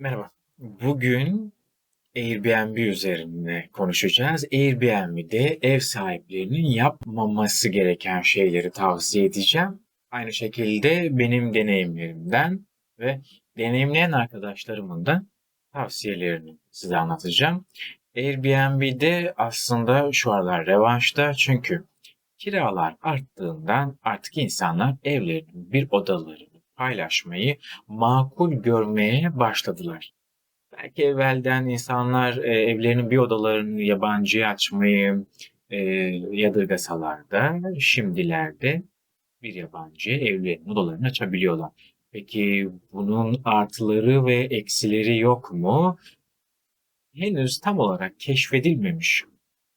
Merhaba. Bugün Airbnb üzerine konuşacağız. Airbnb'de ev sahiplerinin yapmaması gereken şeyleri tavsiye edeceğim. Aynı şekilde benim deneyimlerimden ve deneyimleyen arkadaşlarımın da tavsiyelerini size anlatacağım. Airbnb'de aslında şu aralar revanşta çünkü kiralar arttığından artık insanlar evlerinin bir odaları paylaşmayı makul görmeye başladılar. Belki evvelden insanlar e, evlerinin bir odalarını yabancıya açmayı e, yadırgasalar da şimdilerde bir yabancı evlerinin odalarını açabiliyorlar. Peki bunun artıları ve eksileri yok mu? Henüz tam olarak keşfedilmemiş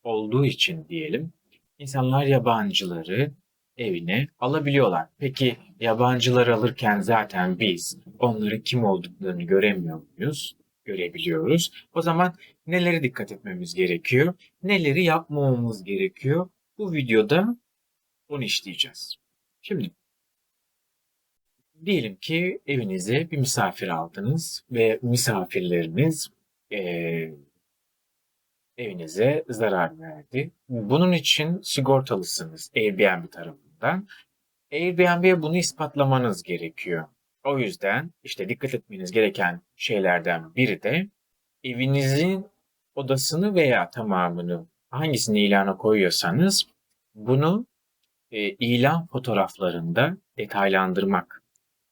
olduğu için diyelim insanlar yabancıları evine alabiliyorlar. Peki yabancıları alırken zaten biz onların kim olduklarını göremiyor muyuz? Görebiliyoruz. O zaman neleri dikkat etmemiz gerekiyor? Neleri yapmamamız gerekiyor? Bu videoda onu işleyeceğiz. Şimdi diyelim ki evinize bir misafir aldınız ve misafirleriniz e, evinize zarar verdi. Bunun için sigortalısınız Airbnb tarafından. Airbnb'ye bunu ispatlamanız gerekiyor. O yüzden işte dikkat etmeniz gereken şeylerden biri de evinizin odasını veya tamamını hangisini ilana koyuyorsanız bunu e, ilan fotoğraflarında detaylandırmak.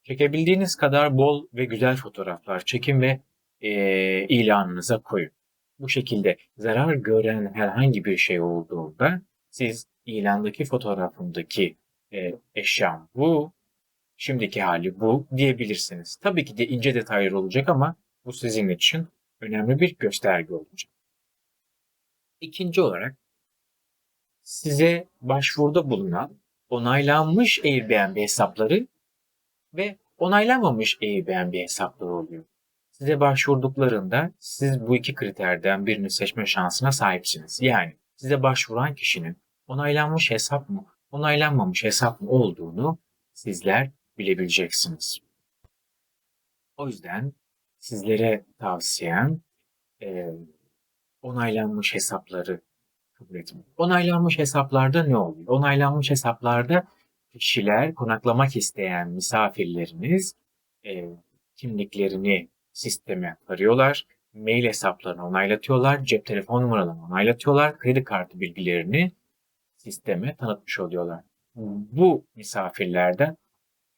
Çekebildiğiniz kadar bol ve güzel fotoğraflar çekin ve e, ilanınıza koyun. Bu şekilde zarar gören herhangi bir şey olduğunda siz ilandaki fotoğrafındaki e, eşyam bu, şimdiki hali bu diyebilirsiniz. Tabii ki de ince detaylar olacak ama bu sizin için önemli bir gösterge olacak. İkinci olarak size başvuruda bulunan onaylanmış Airbnb hesapları ve onaylanmamış Airbnb hesapları oluyor. Size başvurduklarında siz bu iki kriterden birini seçme şansına sahipsiniz. Yani size başvuran kişinin onaylanmış hesap mı, onaylanmamış hesap mı olduğunu sizler bilebileceksiniz. O yüzden sizlere tavsiyem e, onaylanmış hesapları kabul etmek. Onaylanmış hesaplarda ne oluyor? Onaylanmış hesaplarda kişiler, konaklamak isteyen misafirleriniz e, kimliklerini sisteme arıyorlar, mail hesaplarını onaylatıyorlar, cep telefon numaralarını onaylatıyorlar, kredi kartı bilgilerini sisteme tanıtmış oluyorlar. Bu misafirlerden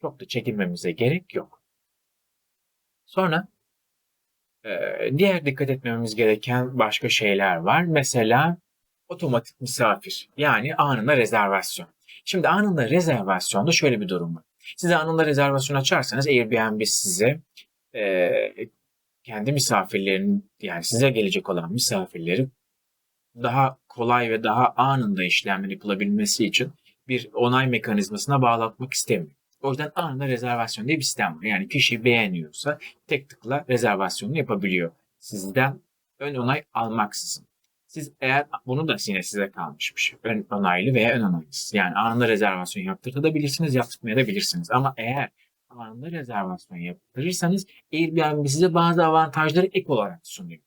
çok da çekinmemize gerek yok. Sonra diğer dikkat etmemiz gereken başka şeyler var. Mesela otomatik misafir yani anında rezervasyon. Şimdi anında rezervasyonda şöyle bir durum var. Siz anında rezervasyon açarsanız Airbnb size e, kendi misafirlerin yani size gelecek olan misafirleri daha kolay ve daha anında işlemler yapılabilmesi için bir onay mekanizmasına bağlatmak istemiyor. O yüzden anında rezervasyon diye bir sistem var. Yani kişi beğeniyorsa tek tıkla rezervasyonu yapabiliyor. Sizden ön onay almaksızın. Siz eğer bunu da yine size kalmış bir şey. Ön onaylı veya ön onaysız. Yani anında rezervasyon yaptırtabilirsiniz, yaptırmayabilirsiniz. Ama eğer anında rezervasyon yaptırırsanız Airbnb size bazı avantajları ek olarak sunuyor.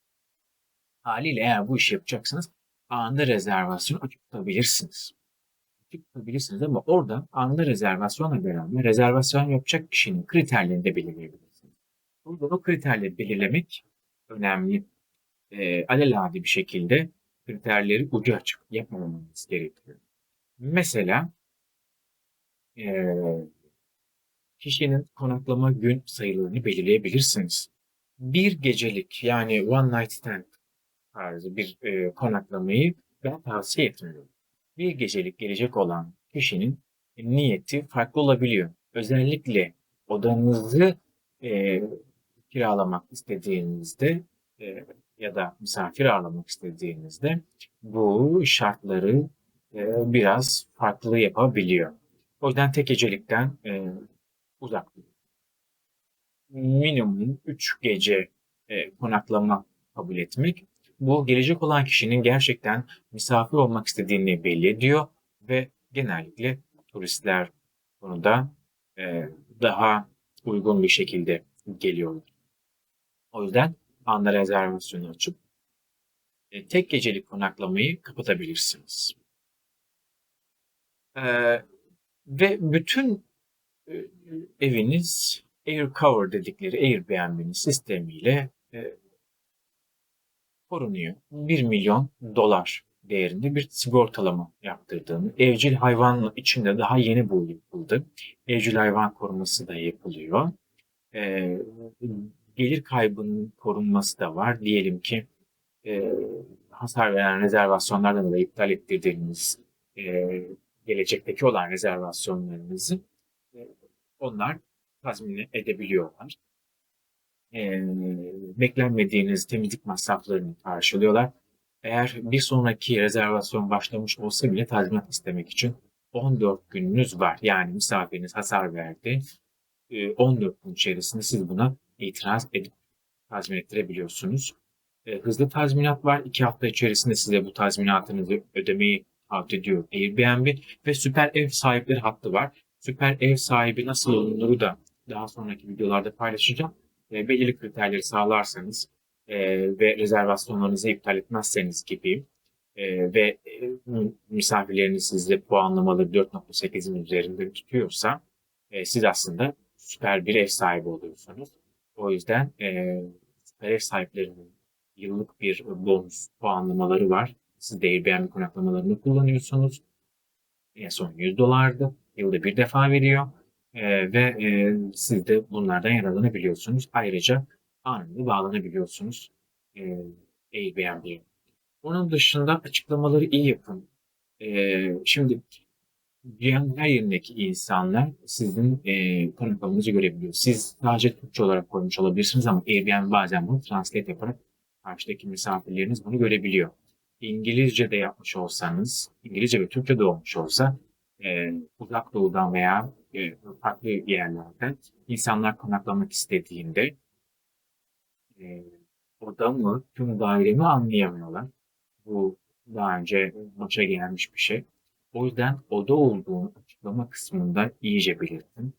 Haliyle eğer bu işi yapacaksınız anında rezervasyon açık tutabilirsiniz. Açık tutabilirsiniz ama orada anında rezervasyonla beraber rezervasyon yapacak kişinin kriterlerini de belirleyebilirsiniz. Burada o kriterleri belirlemek önemli. E, alelade bir şekilde kriterleri ucu açık yapmamamız gerekiyor. Mesela e, kişinin konaklama gün sayılarını belirleyebilirsiniz. Bir gecelik yani one night stand tarzı bir e, konaklamayı ben tavsiye etmiyorum. Bir gecelik gelecek olan kişinin niyeti farklı olabiliyor. Özellikle odanızı e, kiralamak istediğinizde e, ya da misafir ağırlamak istediğinizde bu şartları e, biraz farklı yapabiliyor. O yüzden tek gecelikten e, uzak Minimum 3 gece e, konaklama kabul etmek. Bu gelecek olan kişinin gerçekten misafir olmak istediğini belli ediyor ve genellikle turistler konuda e, daha uygun bir şekilde geliyorlar. O yüzden anda rezervasyonu açıp e, tek gecelik konaklamayı kapatabilirsiniz. Ee, ve bütün e, eviniz Air Cover dedikleri Airbnb'nin sistemiyle e, korunuyor. 1 milyon dolar değerinde bir sigortalama yaptırdığını, evcil hayvan içinde daha yeni bu yapıldı. Evcil hayvan koruması da yapılıyor. Ee, gelir kaybının korunması da var. Diyelim ki e, hasar veren rezervasyonlardan dolayı iptal ettirdiğiniz e, gelecekteki olan rezervasyonlarınızı e, onlar tazmin edebiliyorlar. E, beklenmediğiniz temizlik masraflarını karşılıyorlar. Eğer bir sonraki rezervasyon başlamış olsa bile tazminat istemek için 14 gününüz var. Yani misafiriniz hasar verdi. E, 14 gün içerisinde siz buna itiraz edip tazmin ettirebiliyorsunuz. Hızlı tazminat var. 2 hafta içerisinde size bu tazminatınızı ödemeyi taahhüt ediyor Airbnb ve süper ev sahipleri hattı var. Süper ev sahibi nasıl olunuru da daha sonraki videolarda paylaşacağım. E, belirli kriterleri sağlarsanız e, ve rezervasyonlarınızı iptal etmezseniz gibi e, ve e, misafirleriniz sizde puanlamaları 4.8'in üzerinde tutuyorsa e, siz aslında süper bir ev sahibi oluyorsunuz. O yüzden e, süper ev sahiplerinin yıllık bir bonus puanlamaları var. Siz de Airbnb konaklamalarını kullanıyorsunuz. En son 100 dolardı. Yılda bir defa veriyor. E, ve e, siz de bunlardan yararlanabiliyorsunuz. Ayrıca anında bağlanabiliyorsunuz e, Airbnb'ye. Onun dışında açıklamaları iyi yapın. E, şimdi dünyanın her yerindeki insanlar sizin e, konaklamanızı görebiliyor. Siz sadece Türkçe olarak koymuş olabilirsiniz ama Airbnb bazen bunu translate yaparak karşıdaki misafirleriniz bunu görebiliyor. İngilizce de yapmış olsanız, İngilizce ve Türkçe de olmuş olsa e, uzak doğudan veya e, farklı yerlerden insanlar konaklamak istediğinde e, oda mı, tüm daire mi anlayamıyorlar. Bu daha önce başa gelmiş bir şey. O yüzden oda olduğunu açıklama kısmında iyice belirtin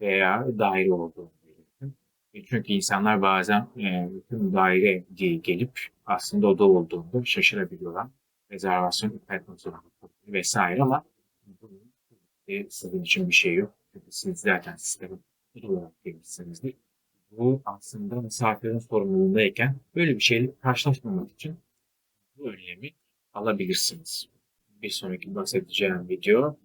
veya daire olduğunu belirtin. E, çünkü insanlar bazen e, tüm daire diye gelip aslında oda olduğunda şaşırabiliyorlar. Rezervasyon iptal vesaire ama e, sizin için bir şey yok. Çünkü siz zaten sisteme oda olarak girmişsinizdir. Bu aslında misafirin sorumluluğundayken böyle bir şeyle karşılaşmamak için bu önlemi alabilirsiniz. Bir sonraki bahsedeceğim videoda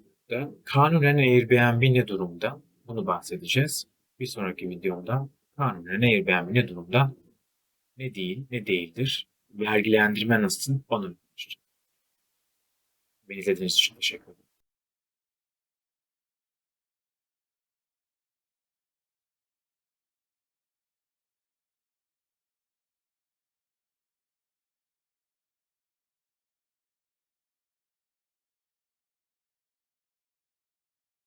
kanunen Airbnb ne durumda? Bunu bahsedeceğiz. Bir sonraki videomda kanunen Airbnb ne durumda? Ne değil, ne değildir? Vergilendirme nasıl? Onu konuşacağım. Beni izlediğiniz için teşekkür ederim.